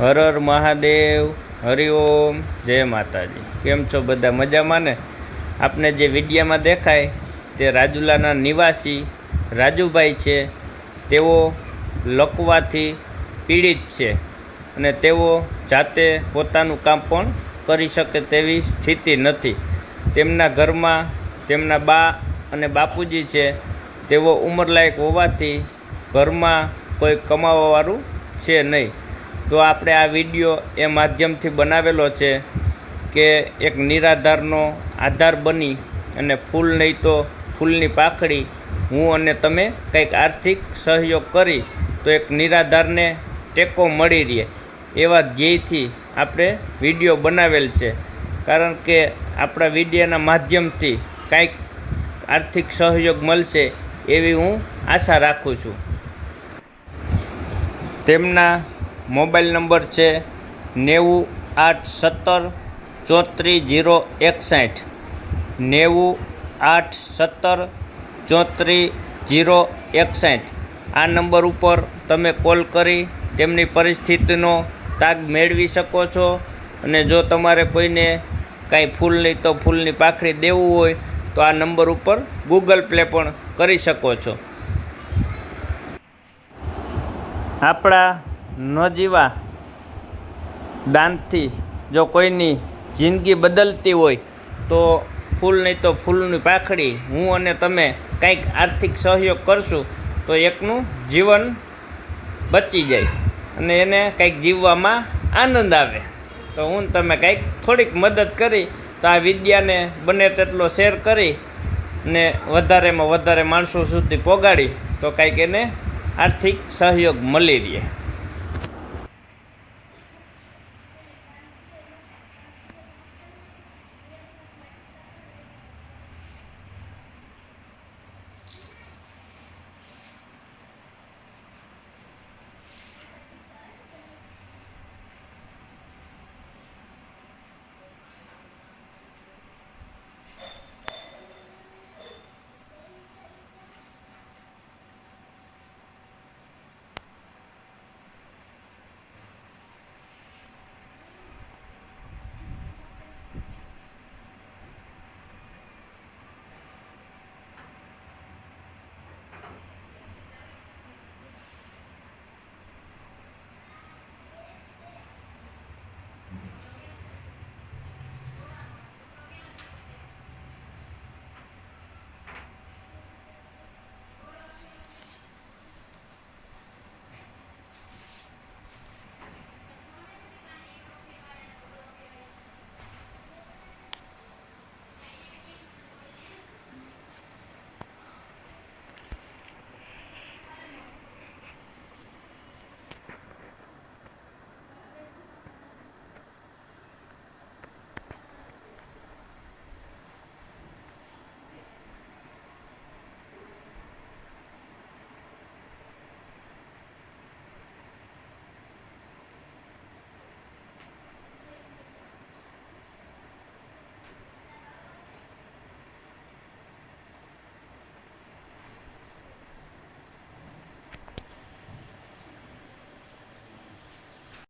હર હર મહાદેવ હરિઓમ જય માતાજી. કેમ છો બધા? મજામાં ને? આપને જે વિડીયામાં દેખાય તે રાજુલાના નિવાસી રાજુભાઈ છે. તેઓ લકવાથી પીડિત છે અને તેઓ જાતે પોતાનું કામ પણ કરી શકે તેવી સ્થિતિ નથી. તેમના ઘરમાં તેમના બા અને બાપુજી છે. તેઓ ઉંમરલાયક હોવાથી ઘરમાં કોઈ કમાવાવાળું છે નહીં. તો આપણે આ વીડિયો એ માધ્યમથી બનાવેલો છે કે એક નિરાધારનો આધાર બની અને ફૂલ નહીં તો ફૂલની પાખડી હું અને તમે કંઈક આર્થિક સહયોગ કરી તો એક નિરાધારને ટેકો મળી રહે એવા ધ્યેયથી આપણે વીડિયો બનાવેલ છે. કારણ કે આપણા વિડીયોના માધ્યમથી કાંઈક આર્થિક સહયોગ મળશે એવી હું આશા રાખું છું. તેમના મોબાઈલ નંબર છે નેવું આઠ સત્તર ચોત્રીસ જીરો એકસાઠ. નેવું આઠ સત્તર ચોત્રીસ જીરો એકસાઠ. આ નંબર ઉપર તમે કોલ કરી તેમની પરિસ્થિતિનો તાગ મેળવી શકો છો અને જો તમારે કોઈને કાંઈ ફૂલ નહીં તો ફૂલની પાખડી દેવું હોય તો આ નંબર ઉપર ગૂગલ પ્લે પણ કરી શકો છો. આપણા નજીવા દાનથી જો કોઈની જિંદગી બદલતી હોય, તો ફૂલ નહીં તો ફૂલની પાખડી. હું અને તમે કંઈક આર્થિક સહયોગ કરશું, તો એકનું જીવન બચી જાય અને એને કંઈક જીવવામાં આનંદ આવે. તો હું તમે કંઈક થોડીક મદદ કરી, તો આ વિદ્યાને બને તેટલો શેર કરી ને વધારેમાં વધારે માણસો સુધી પહોંચાડી તો કંઈક એને આર્થિક સહયોગ મળી રહે.